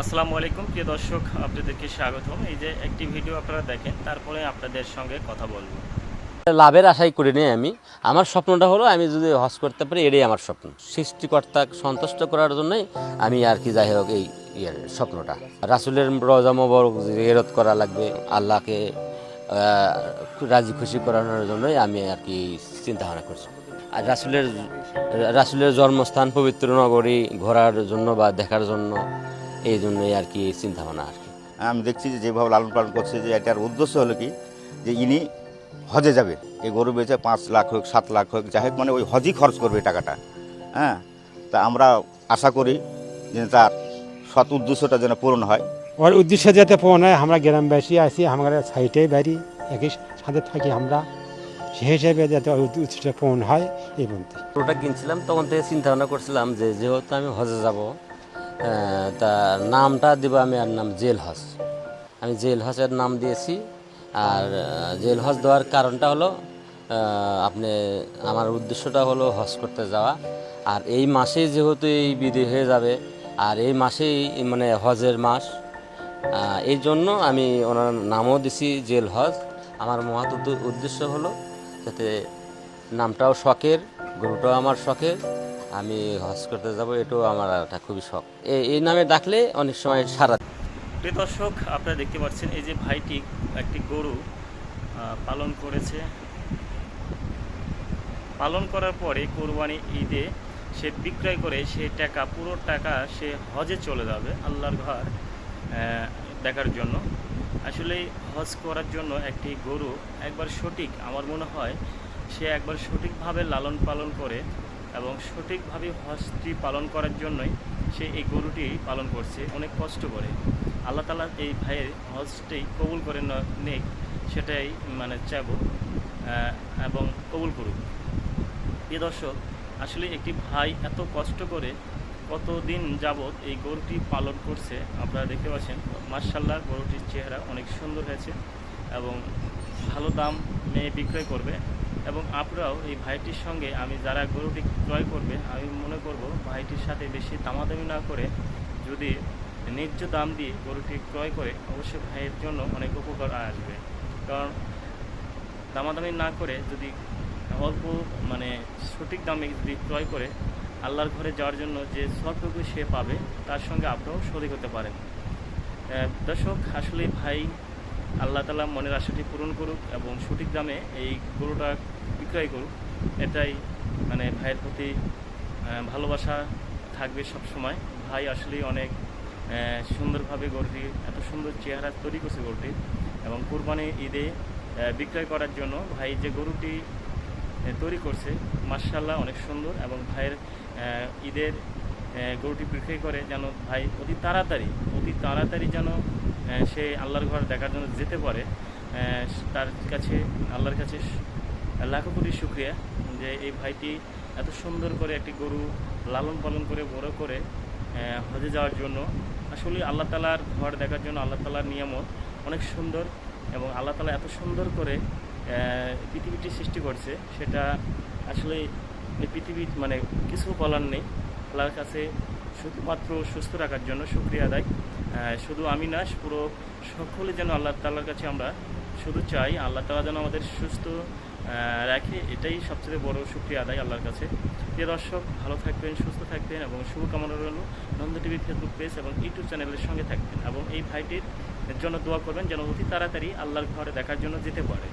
আসসালামু আলাইকুম, প্রিয় দর্শক, আপনাদেরকে স্বাগতম। এই যে একটি ভিডিও আপনারা দেখেন, তারপরে আপনাদের সঙ্গে কথা বলব। লাভের আশাই করি নি আমি। আমার স্বপ্নটা হলো, আমি যদি হজ করতে পারি, এটাই আমার স্বপ্ন। সৃষ্টিকর্তা সন্তুষ্ট করার জন্যই আমি আর কি যাই হোক এই ইয়ের স্বপ্নটা। রাসুলের রজা মোবারক এরত করা লাগবে, আল্লাহকে রাজি খুশি করানোর জন্যই আমি আর কি চিন্তা ভাবনা করছি। আর রাসুলের রাসুলের জন্মস্থান পবিত্র নগরী ঘোরার জন্য বা দেখার জন্য এই জন্যই আর কি চিন্তা ভাবনা আর কি। আমি দেখছি যে যেভাবে লালন পালন করছে যে এটার উদ্দেশ্য হলো কি যে ইনি হজে যাবে এই গরু বেচে পাঁচ লাখ হোক সাত লাখ হোক যাই হোক মানে ওই হজই খরচ করবে টাকাটা। হ্যাঁ? তা আমরা আশা করি যে তার সৎ উদ্দেশ্যটা যেন পূরণ হয়। ওর উদ্দেশ্য যাতে পূরণ হয় আমরা গ্রামবাসী আছি আমরা সাইটে বাড়ি একই সাথে থাকি আমরা। সেই হিসাবে যাতে ওর উদ্দেশ্য পূরণ হয় এই বলতে। গরুটা কিনছিলাম তখন থেকে চিন্তা ভাবনা করছিলাম যে যেহেতু আমি হজে যাব তা নামটা দিব আমি আর নাম জেল হজ আমি জেল হজের নাম দিয়েছি। আর জেল হজ দেওয়ার কারণটা হলো আপনি, আমার উদ্দেশ্যটা হলো হজ করতে যাওয়া। আর এই মাসেই যেহেতু এই বিধি হয়ে যাবে, আর এই মাসেই মানে হজের মাস এই জন্য আমি ওনার নামও দিছি জেল হজ আমার উদ্দ- উদ্দেশ্য হলো যাতে নামটাও শখের, গরুটাও আমার শখের আমি হজ করতে যাব, এটাও আমার একটা খুবই শখ। এই নামে ডাকলে অনেক সময় সারা প্রিয় দর্শক, আপনারা দেখতে পাচ্ছেন, এই যে ভাইটি একটি গরু পালন করেছে। পালন করার পরে কোরবানি ঈদে সে বিক্রয় করে, সে টাকা, পুরো টাকা সে হজে চলে যাবে, আল্লাহর ঘর দেখার জন্য। আসলে হজ করার জন্য একটি গরু একবার সঠিক, আমার মনে হয়, সে একবার সঠিকভাবে লালন পালন করে এবং সঠিকভাবে হজটি পালন করার জন্যই সে এই গরুটি পালন করছে। অনেক কষ্ট করে। আল্লাহ তালা এই ভাইয়ের হজটি কবুল করে ন- নেক, সেটাই মানে চাবো এবং কবুল করুক। প্রিয় দর্শক, আসলে একটি ভাই এত কষ্ট করে কতদিন যাবৎ এই গরুটি পালন করছে, আপনারা দেখতে পাচ্ছেন মার্শাল্লাহ গরুটির চেহারা অনেক সুন্দর হয়েছে এবং ভালো দাম মেয়ে বিক্রয় করবে। এবং আপনারাও এই ভাইটির সঙ্গে আমি যারা গরুটি ক্রয় করবে, আমি মনে করব ভাইটির সাথে বেশি দামাদামি না করে যদি ন্যায্য দাম দিয়ে গরুটি ক্রয় করে, অবশ্যই ভাইয়ের জন্য অনেক উপকার আসবে। কারণ দামাদামি না করে যদি অল্প মানে সঠিক দামে যদি ক্রয় করে, আল্লাহর ঘরে যাওয়ার জন্য যে সবটুকু সে পাবে, তার সঙ্গে আপনারাও শরিক হতে পারেন। দর্শক, আসলে ভাই আল্লাহ তালা মনের আশাটি পূরণ করুক এবং সঠিক দামে এই গরুটা বিক্রয় করুক, এটাই মানে ভাইয়ের প্রতি ভালোবাসা থাকবে সব সময় ভাই আসলেই অনেক সুন্দরভাবে গরুটি, এত সুন্দর চেহারা তৈরি করছে গরুটি এবং কোরবানি ঈদে বিক্রয় করার জন্য ভাই যে গরুটি তৈরি করছে মার্শাল্লাহ অনেক সুন্দর এবং ভাইয়ের ঈদের গরুটি বিক্রয় করে যেন ভাই অতি তাড়াতাড়ি অতি তাড়াতাড়ি যেন সে আল্লাহর ঘর দেখার জন্য যেতে পারে। তার কাছে, আল্লাহর কাছে লাখো কোটি শুক্রিয়া যে এই ভাইটি এত সুন্দর করে একটি গরু লালন পালন করে, বড় করে হজে যাওয়ার জন্য। আসলে আল্লাহ তালার ঘর দেখার জন্য আল্লাহ তালার নিয়ামত অনেক সুন্দর এবং আল্লাহ তালা এত সুন্দর করে পৃথিবীটি সৃষ্টি করছে। সেটা আসলে পৃথিবীর মানে কিছু বলার নেই। আল্লাহর কাছে শুধুমাত্র সুস্থ রাখার জন্য শুক্রিয়া আদায়। শুধু আমি না, পুরো সকলে যেন আল্লাহ তাল্লার কাছে আমরা শুধু চাই, আল্লাহ তালা যেন আমাদের সুস্থ রাখে, এটাই সবচেয়ে বড় শুক্রিয়া আদায় আল্লাহর কাছে। প্রিয় দর্শক, ভালো থাকবেন, সুস্থ থাকবেন এবং শুভকামনা রইল নন্দ টিভি ফেসবুক পেজ এবং ইউটিউব চ্যানেলের সঙ্গে থাকবেন এবং এই ভাইটির জন্য দোয়া করবেন যেন অতি তাড়াতাড়ি আল্লাহর ঘরে দেখার জন্য যেতে পারে।